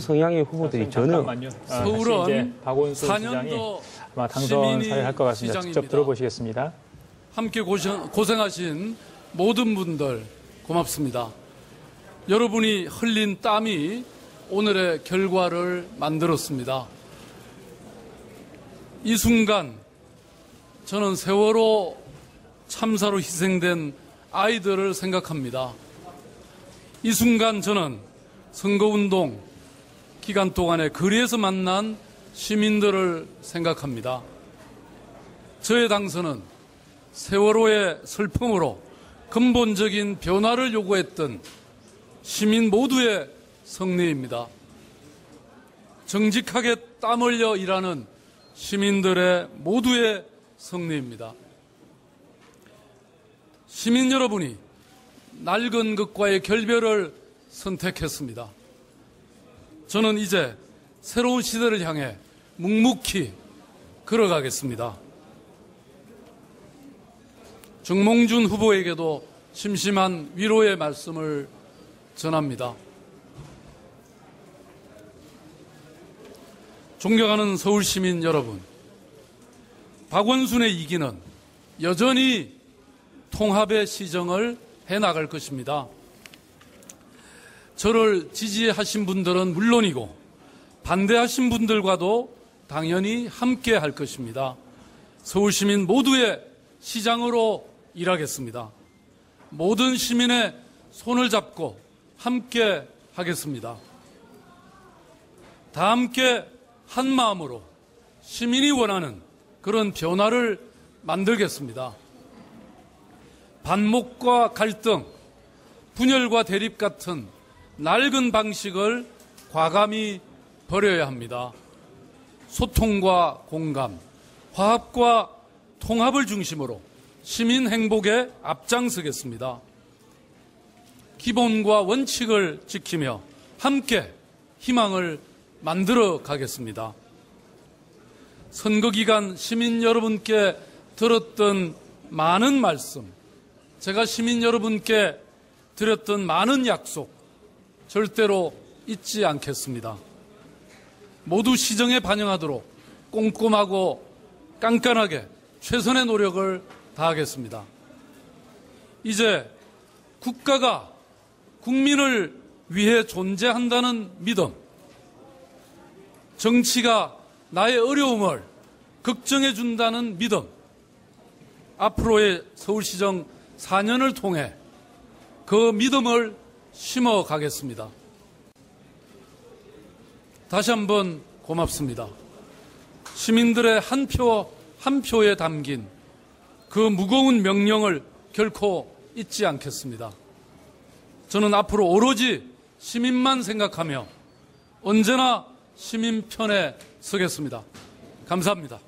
성향의 후보들이 전혀 잠깐만요. 아, 서울은 박원순 시장이 4년도 아마 당선 사회할 것 같습니다. 직접 시장입니다. 들어보시겠습니다. 함께 고생, 고생하신 모든 분들 고맙습니다. 여러분이 흘린 땀이 오늘의 결과를 만들었습니다. 이 순간 저는 세월호 참사로 희생된 아이들을 생각합니다. 이 순간 저는 선거운동 기간 동안에 거리에서 만난 시민들을 생각합니다. 저의 당선은 세월호의 슬픔으로 근본적인 변화를 요구했던 시민 모두의 승리입니다. 정직하게 땀 흘려 일하는 시민들의 모두의 승리입니다. 시민 여러분이 낡은 것과의 결별을 선택했습니다. 저는 이제 새로운 시대를 향해 묵묵히 걸어가겠습니다. 정몽준 후보에게도 심심한 위로의 말씀을 전합니다. 존경하는 서울 시민 여러분, 박원순의 이기는 여전히 통합의 시정을 해 나갈 것입니다. 저를 지지하신 분들은 물론이고 반대하신 분들과도 당연히 함께 할 것입니다. 서울 시민 모두의 시장으로 일하겠습니다. 모든 시민의 손을 잡고 함께 하겠습니다. 다 함께 한 마음으로 시민이 원하는 그런 변화를 만들겠습니다. 반목과 갈등, 분열과 대립 같은 낡은 방식을 과감히 버려야 합니다. 소통과 공감, 화합과 통합을 중심으로 시민 행복에 앞장서겠습니다. 기본과 원칙을 지키며 함께 희망을 만들어 가겠습니다. 선거 기간 시민 여러분께 들었던 많은 말씀, 제가 시민 여러분께 드렸던 많은 약속, 절대로 잊지 않겠습니다. 모두 시정에 반영하도록 꼼꼼하고 깐깐하게 최선의 노력을 다하겠습니다. 이제 국가가 국민을 위해 존재한다는 믿음, 정치가 나의 어려움을 걱정해 준다는 믿음, 앞으로의 서울시정 4년을 통해 그 믿음을 심어 가겠습니다. 다시 한번 고맙습니다. 시민들의 한 표, 한 표에 담긴 그 무거운 명령을 결코 잊지 않겠습니다. 저는 앞으로 오로지 시민만 생각하며 언제나 시민 편에 서겠습니다. 감사합니다.